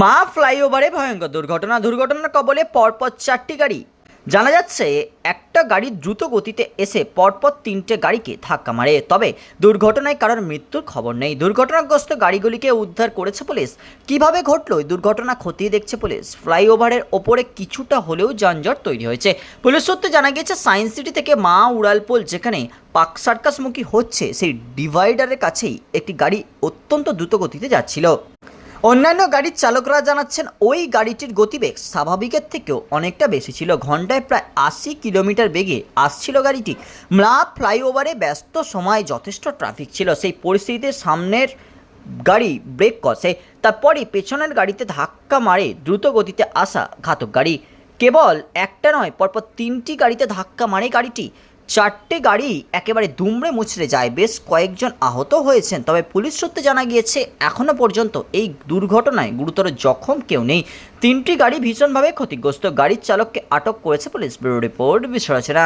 মা ফ্লাইওভারে ভয়ঙ্কর দুর্ঘটনা। দুর্ঘটনার কবলে পরপর চারটি গাড়ি। জানা যাচ্ছে, একটা গাড়ি দ্রুত গতিতে এসে পরপর তিনটে গাড়িকে ধাক্কা মারে। তবে দুর্ঘটনায় কারোর মৃত্যুর খবর নেই। দুর্ঘটনাগ্রস্ত গাড়িগুলিকে উদ্ধার করেছে পুলিশ। কীভাবে ঘটলো? দুর্ঘটনা খতিয়ে দেখছে পুলিশ। ফ্লাইওভারের ওপরে কিছুটা হলেও যানজট তৈরি হয়েছে। পুলিশ সূত্রে জানা গিয়েছে, সায়েন্স সিটি থেকে মা উড়ালপোল, যেখানে পাক সার্কাসমুখী হচ্ছে, সেই ডিভাইডারের কাছেই একটি গাড়ি অত্যন্ত দ্রুত গতিতে যাচ্ছিল। অন্যান্য গাড়ির চালকরা জানাচ্ছেন, ওই গাড়িটির গতিবেগ স্বাভাবিকের থেকেও অনেকটা বেশি ছিল। ঘন্টায় প্রায় আশি কিলোমিটার বেগে আসছিল গাড়িটি। ম্লা ফ্লাইওভারে ব্যস্ত সময় যথেষ্ট ট্রাফিক ছিল। সেই পরিস্থিতিতে সামনের গাড়ি ব্রেক কষে, তারপরই পেছনের গাড়িতে ধাক্কা মারে দ্রুত গতিতে আসা ঘাতক গাড়ি। কেবল একটা নয়, পরপর তিনটি গাড়িতে ধাক্কা মারে গাড়িটি। চারটে গাড়ি একেবারে দুমড়ে মুচড়ে যায়। বেশ কয়েকজন আহত হয়েছেন। তবে পুলিশ সূত্রে জানা গিয়েছে এখনও পর্যন্ত এই দুর্ঘটনায় গুরুতর জখম কেউ নেই। তিনটি গাড়ি ভীষণভাবে ক্ষতিগ্রস্ত। গাড়ির চালককে আটক করেছে পুলিশ। Bureau report বিশ্বরচনা